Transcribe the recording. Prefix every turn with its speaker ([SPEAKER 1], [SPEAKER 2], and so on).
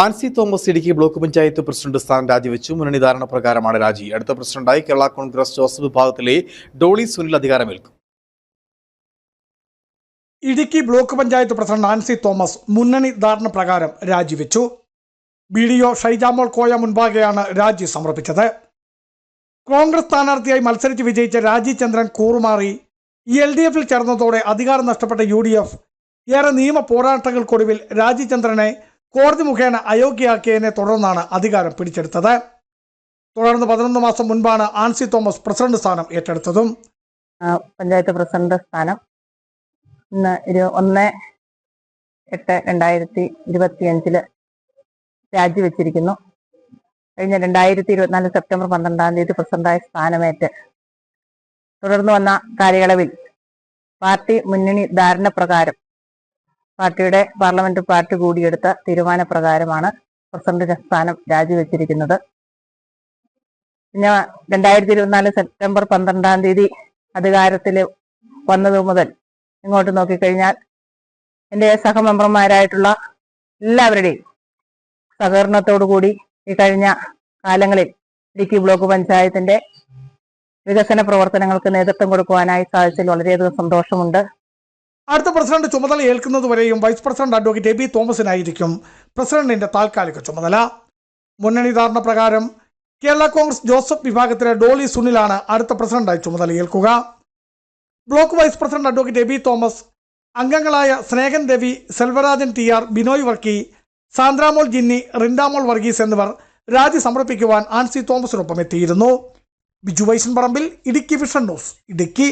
[SPEAKER 1] Ancy Thomas Idukki block panchayat president സ്ഥാനം രാജിവെച്ചു. മുന്നണി ധാരണ പ്രകാരമാണ് രാജി. അടുത്ത പ്രസിഡന്റായി കേരള കോൺഗ്രസ് ജോസഫ് വിഭാഗത്തിലെ ഡോളി സുനിൽ അധികാരമേൽക്കും.
[SPEAKER 2] Idukki block panchayat president Ancy Thomas മുന്നണി ധാരണ പ്രകാരം രാജിവെച്ചു. B D O Shaijamol Koya മുൻപാകെയാണ് രാജി സമർപ്പിച്ചത്. കോൺഗ്രസ് സ്ഥാനാർത്ഥിയായി മത്സരിച്ച് വിജയിച്ച രാജി ചന്ദ്രൻ കൂറുമാറി. എൽ ഡി എഫിൽ ചേർന്നതോടെ അധികാരം നഷ്ടപ്പെട്ട യു ഡി എഫ് ഏറെ നിയമ പോരാട്ടങ്ങൾക്കൊടുവിൽ രാജി ചന്ദ്രനെ കോടതി മുഖേന അയോഗ്യയാക്കിയതിനെ തുടർന്നാണ് അധികാരം പിടിച്ചെടുത്തത്. തുടർന്ന് പതിനൊന്ന് മാസം മുൻപാണ് ആൻസി തോമസ് പ്രസിഡന്റ് സ്ഥാനം ഏറ്റെടുത്തതും.
[SPEAKER 3] പഞ്ചായത്ത് പ്രസിഡന്റ് സ്ഥാനം ഒന്ന് എട്ട് രണ്ടായിരത്തി ഇരുപത്തിയഞ്ചിൽ രാജിവെച്ചിരിക്കുന്നു. കഴിഞ്ഞ രണ്ടായിരത്തി ഇരുപത്തിനാല് സെപ്റ്റംബർ പന്ത്രണ്ടാം തീയതി പ്രസിഡന്റായ സ്ഥാനമേറ്റ്. തുടർന്നു വന്ന കാലയളവിൽ പാർട്ടി മുന്നണി ധാരണ പ്രകാരം പാർട്ടിയുടെ പാർലമെന്റ് പാർട്ടി കൂടിയെടുത്ത തീരുമാനപ്രകാരമാണ് പ്രസിഡന്റ് സ്ഥാനം രാജിവെച്ചിരിക്കുന്നത്. പിന്നെ രണ്ടായിരത്തി ഇരുപത്തിനാല് സെപ്റ്റംബർ പന്ത്രണ്ടാം തീയതി അധികാരത്തിൽ വന്നതു മുതൽ ഇങ്ങോട്ട് നോക്കിക്കഴിഞ്ഞാൽ എന്റെ സഹമെമ്പർമാരായിട്ടുള്ള എല്ലാവരുടെയും സഹകരണത്തോടു കൂടി ഈ കഴിഞ്ഞ കാലങ്ങളിൽ ഇടുക്കി ബ്ലോക്ക് പഞ്ചായത്തിന്റെ വികസന പ്രവർത്തനങ്ങൾക്ക് നേതൃത്വം കൊടുക്കുവാനായി സാധിച്ചതിൽ വളരെയധികം സന്തോഷമുണ്ട്.
[SPEAKER 2] അടുത്ത പ്രസിഡന്റ് ചുമതല ഏൽക്കുന്നതുവരെയും vice president advocate A B തോമസിനായിരിക്കും പ്രസിഡന്റിന്റെ താൽക്കാലിക ചുമതല. മുന്നണി ധാരണ പ്രകാരം കേരള കോൺഗ്രസ് ജോസഫ് വിഭാഗത്തിലെ ഡോളി സുനിലാണ് അടുത്ത പ്രസിഡന്റായി ചുമതലയേൽക്കുക block vice president advocate A B Thomas അംഗങ്ങളായ സ്നേഹൻ രവി സെൽവരാജൻ ടി ആർ ബിനോയ് വർക്കി സാന്ദ്രാമോൾ ജിന്നി റിൻഡാമോൾ വർഗീസ് എന്നിവർ രാജി സമർപ്പിക്കുവാൻ ആൻസി തോമസിനൊപ്പം എത്തിയിരുന്നു. Biju Vaishan Parambil Idukki vision news Idukki.